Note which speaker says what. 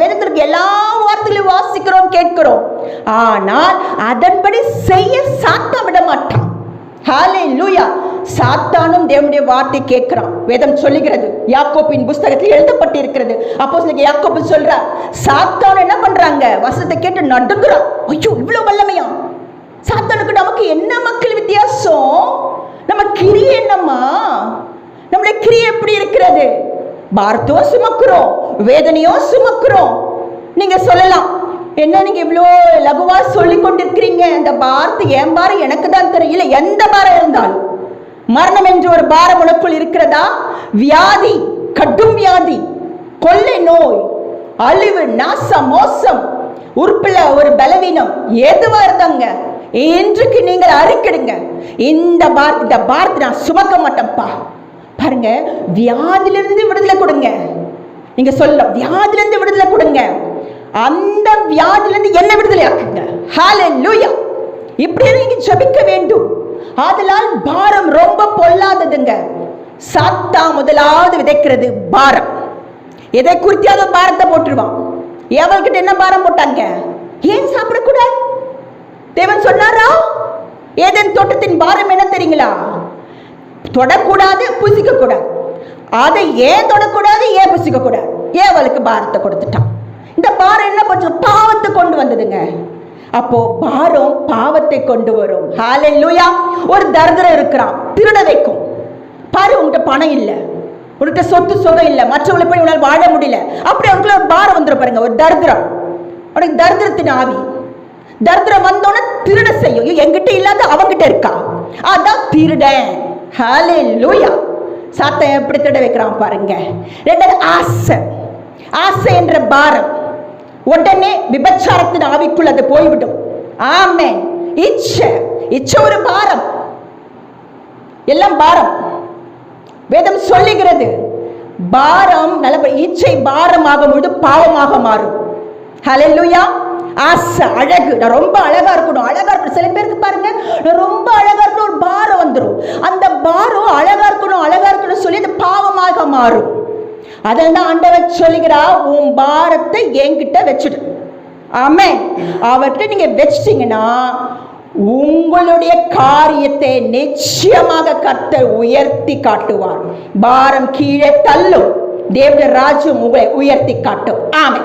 Speaker 1: வேதத்திற்கு எல்லா வார்த்தைகளையும் வாசிக்கிறோம் கேட்கிறோம். ஆனால் அதன்படி செய்ய சாத்தா விட மாட்டான் ஹாலே லூயா சாத்தானும் தேவனுடைய வார்த்தை கேட்கிறான். வேதம் சொல்லுகிறது யாக்கோப்பின் புஸ்தகத்தில் எழுதப்பட்டிருக்கிறது. அப்போ யாக்கோப்பு சொல்றா சாத்தான் என்ன பண்றாங்க? வசத்தை கேட்டு நடுங்குறான். ஐயோ இவ்வளவு வல்லமையா? சாத்தானுக்கு நமக்கு என்ன மக்கள் வித்தியாசம்? நம்ம கிரி என்னம்மா? நம்முடைய கிரி எப்படி இருக்கிறது? பாரத்தோ சுமக்குறோம் வேதனையோ சுமக்குறோம் நீங்க சொல்லலாம். என்ன நீங்க இவ்வளோ லகுவா சொல்லி கொண்டிருக்கிறீங்க இந்த பாரத்து என் பாரம் எனக்கு தான் தெரியல. எந்த பாரம் இருந்தாலும். மரணம் என்று ஒரு பாரம் உனக்குள் இருக்கிறதா? வியாதி கடும் வியாதி கொள்ளை நோய் அழிவு நாசம் மோசம் உறுப்புல ஒரு பலவீனம் எதுவா இருந்தாங்க? இன்றைக்கு நீங்கள் அறிக்கிடுங்க. இந்த பாரத் இந்த பாரத் நான் சுமக்க மாட்டேன்ப்பா. பாருங்க வியாதிலிருந்து விடுதலை கொடுங்க. நீங்க சொல்ல வியாதிலிருந்து விடுதலை கொடுங்க. அந்த வியாதிலிருந்து என்ன விடுதலை ஆக்குங்க? ஹalleluya இப்படி நீங்க ஜெபிக்க வேண்டும். ஆதலால் பாரம் ரொம்ப பொல்லாததுங்க. சாத்தா முதலாவது விதைக்கிறது பாரம். எதை குறித்தியாவது பாரத்தை போட்டுருவான். எவள்கிட்ட என்ன பாரம் போட்டாங்க? ஏன் சாப்பிடக்கூடாது? தேவன் சொன்னாரா? ஏதன் தோட்டத்தின் பாரம் என்ன தெரியுங்களா? தொடக்கூடாது புசிக்க கூடாது அதை ஏன் தொடக்கூடாது ஏன் புசிக்க கூடாது அவளுக்கு பாரத்தை கொடுத்துட்டான். இந்த பாரம் என்ன பண்ணுச்சு? பாவத்தை கொண்டு வந்ததுங்க. அப்போ பாரம் பாவத்தை கொண்டு வரும். லூயா ஒரு தரித்திரம் இருக்கிறான். திருட வைக்கும். பாரு உன்கிட்ட பணம் இல்லை. உன்கிட்ட சொத்து சுகம் இல்லை. மற்றவங்களை போய் உங்களால் வாழ முடியல. அப்படி அவனுக்குள்ள ஒரு பாரம் வந்துடும் பாருங்க. ஒரு தரித்திரம். அவனுக்கு தரித்திரத்தின் ஆவி. தரித்திரம் வந்தோன்னே திருட செய்யும். எங்கிட்ட என்கிட்ட இல்லாத அவங்கிட்ட இருக்கா? அதான் திருடன். ஹாலே லூயா சாத்தன் எப்படி திருட வைக்கிறான் பாருங்க. ரெண்டாவது ஆசை. ஆசை என்ற பாரம் உடனே விபச்சாரத்தின் ஆவிக்குள் அது போய்விடும். ஆமே இச்சை இச்சை ஒரு பாரம். எல்லாம் பாரம். வேதம் சொல்லுகிறது பாரம் நல்ல இச்சை பாரமாக பொழுது பாவமாக மாறும். ஹலெல்லுயா ஆசை அழகு. நான் ரொம்ப அழகா இருக்கணும் அழகா இருக்கணும். சில பேருக்கு பாருங்க நான் ரொம்ப அழகா இருக்கணும் ஒரு பாரம் வந்துடும் அந்த பாரம் அழகா இருக்கணும் அழகா இருக்கணும் சொல்லி அது பாவமாக மாறும். அதில் தான் ஆண்டவர் சொல்லுகிறா உன் பாரத்தை என்கிட்ட வச்சுடு. ஆமே அவர்கிட்ட நீங்க வச்சிட்டீங்கன்னா உங்களுடைய காரியத்தை நிச்சயமாக கர்த்தர் உயர்த்தி காட்டுவார். பாரம் கீழே தள்ளும். தேவ ராஜ்யம் உங்களை உயர்த்தி காட்டும். ஆமை